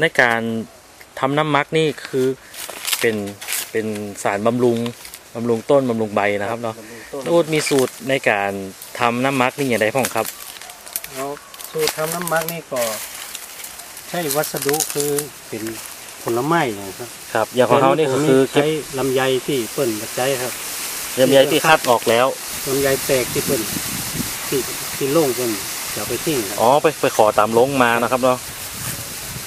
ในการทำน้ำมักนี่คือเป็นเป็นสารบำรุงบำรุงต้นบำรุงใบนะครับเนาะบำรุงต้นน้าอูดมีสูตรในการทำน้ำมักนี่อย่างไรพ่องครับแล้วสูตรทำน้ำมักนี่ก็ ใช้วัสดุคือเป็นผลไม้นะครับครับ อย่างของเขานี่ก็คือเก็บใช้ลำไยที่เปิ้นกระจายครับลำไยที่คัดออกแล้วลำไยแตกที่เปิ้นที่ที่โล่งเปิ้นจะเอาไปทิ้งครับอ๋อไปไปขอตามลงมานะครับเนาะ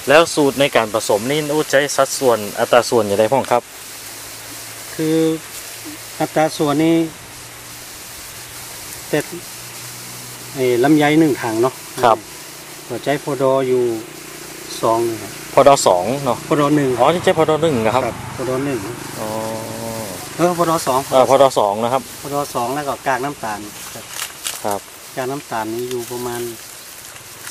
แล้วสูตรในการผสมนี่น้าอูดใช้สัดส่วนอัตราส่วนอย่างไรพ่องครับ คืออัตราส่วนนี้แต่ไอ้ลำไยหนึ่งถังเนาะครับก็ใช้โพดออยู่สองนะครับพอดอสองเนาะโพดอหนึ่งอ๋อนี่ใช้พอดอหนึ่งนะครับโพดอหนึ่งอ๋อเออโพดอสองเอ่อพอดอสองนะครับโพดอสองแล้วก็กากน้ำตาลครับครับกากน้ำตาลนี้อยู่ประมาณ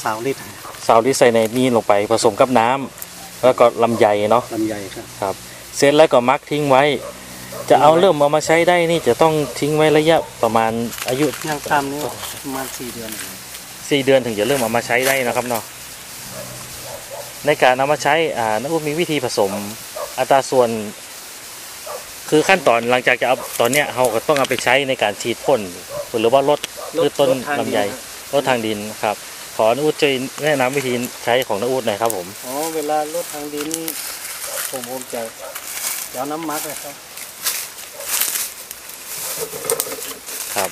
สามลิตรซาวที่ใส่ในนี่ลงไปผสมกับน้ำแล้วก็ลำไยเนาะลำไยครับ ครับ เสร็จแล้วก็มักทิ้งไว้ จะเอาเริ่มเอามาใช้ได้นี่จะต้องทิ้งไว้ระยะประมาณอายุย่างต่ำนี่ประมาณสี่เดือนสี่เดือนถึงจะเริ่มเอามาใช้ได้นะครับเนาะในการเอามาใช้อ่านักอุมีวิธีผสมอัตราส่วน คือขั้นตอนหลังจากจะเอาตอนเนี้ยเราก็ต้องเอาไปใช้ในการฉีดพ่นหรือว่าลดพืชต้นลำไยลดทางดินครับ ขอนักอุช่วยแนะนำวิธีใช้ของนักอุหน่อยครับผมอ๋อเวลาลดทางดินนี่ผมผมจะจะเอาน้ำมักเลยครับ ครับ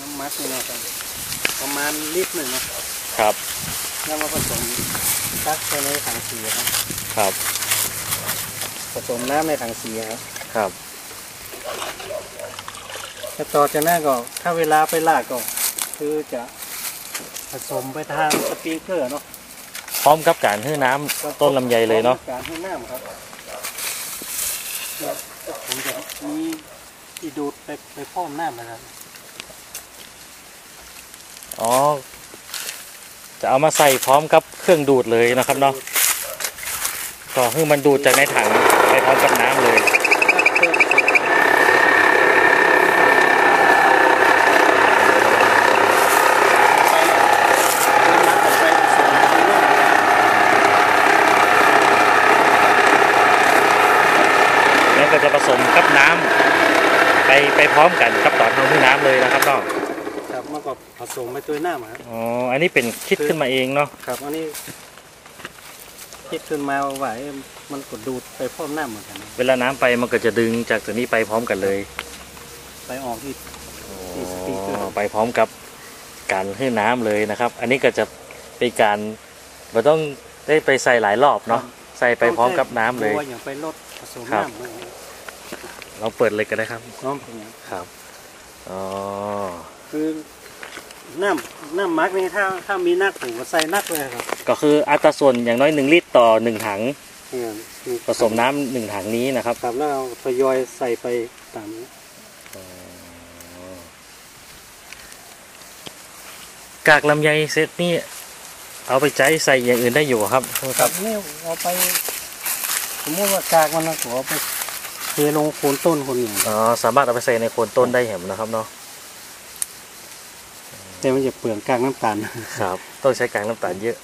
น้ำมักนี่นะครับประมาณลิตรหนึ่งเนาะครับแล้วมาผสมตักไปในถังสีครับ ครับ ผสมน้ำในถังสีครับครับ แต่ต่อจากนั้นก็ถ้าเวลาไปลากก็คือจะผสมไปทางสปริงเกอร์เนาะพร้อมกับการให้น้ำต้นลำไยเลยเนาะการให้น้ำครับแล้วผมจะมีที่ดูดไปไปพ่อมน้ำนะครับอ๋อ จะเอามาใส่พร้อมกับเครื่องดูดเลยนะครับเนาะก็คือมันดูดจากในถังไปพร้อมกับน้ำเลย แล้วก็จะผสมกับน้ำ ไปไปพร้อมกันกับตอนทำให้น้ำเลยนะครับเนาะครับมันก็ผสมไปตัวน้ำครับอ๋ออันนี้เป็นคิดขึ้นมาเองเนาะครับอันนี้คิดขึ้นมาว่าไหวมันกดดูดไปพร้อมน้ำเหมือนกันนะเวลาน้ำไปมันก็จะดึงจากตัวนี้ไปพร้อมกันเลย ไปออกที่อ๋ที่สปริงเกอร์อไปพร้อมกับการให้น้ำเลยนะครับ อันนี้ก็จะเป็นการเราต้องได้ไปใส่หลายรอบเนาะใส่ไปพร้อมกับน้ำเลยตัวอย่างไปลดผสมครับน้ำ เลยเราเปิดเลยก็ได้ครับน้องผมเนี่ยครับ อ๋อ คือน้ำน้ำมักนี่ถ้าถ้ามีนักผมก็ใส่นักเลยครับ ก็คืออัตราส่วนอย่างน้อยหนึ่งลิตรต่อหนึ่งถังเนี่ยนี่ผสมน้ำหนึ่งถังนี้นะครับครับแล้วเราทยอยใส่ไปตามนี้กากลำไยเซตนี่เอาไปใช้ใส่อย่างอื่นได้อยู่ครับ ครับนี่เอาไป สมมติว่ากากมันนะผมเอาไปเทลงโคนต้นคนหนึ่งอ๋อสามารถเอาไปใส่ในโคนต้นได้เห็นนะครับเนาะแต่มันจะเปลืองกากน้ำตาลครับ ต้องใช้กากน้ำตาลเยอะ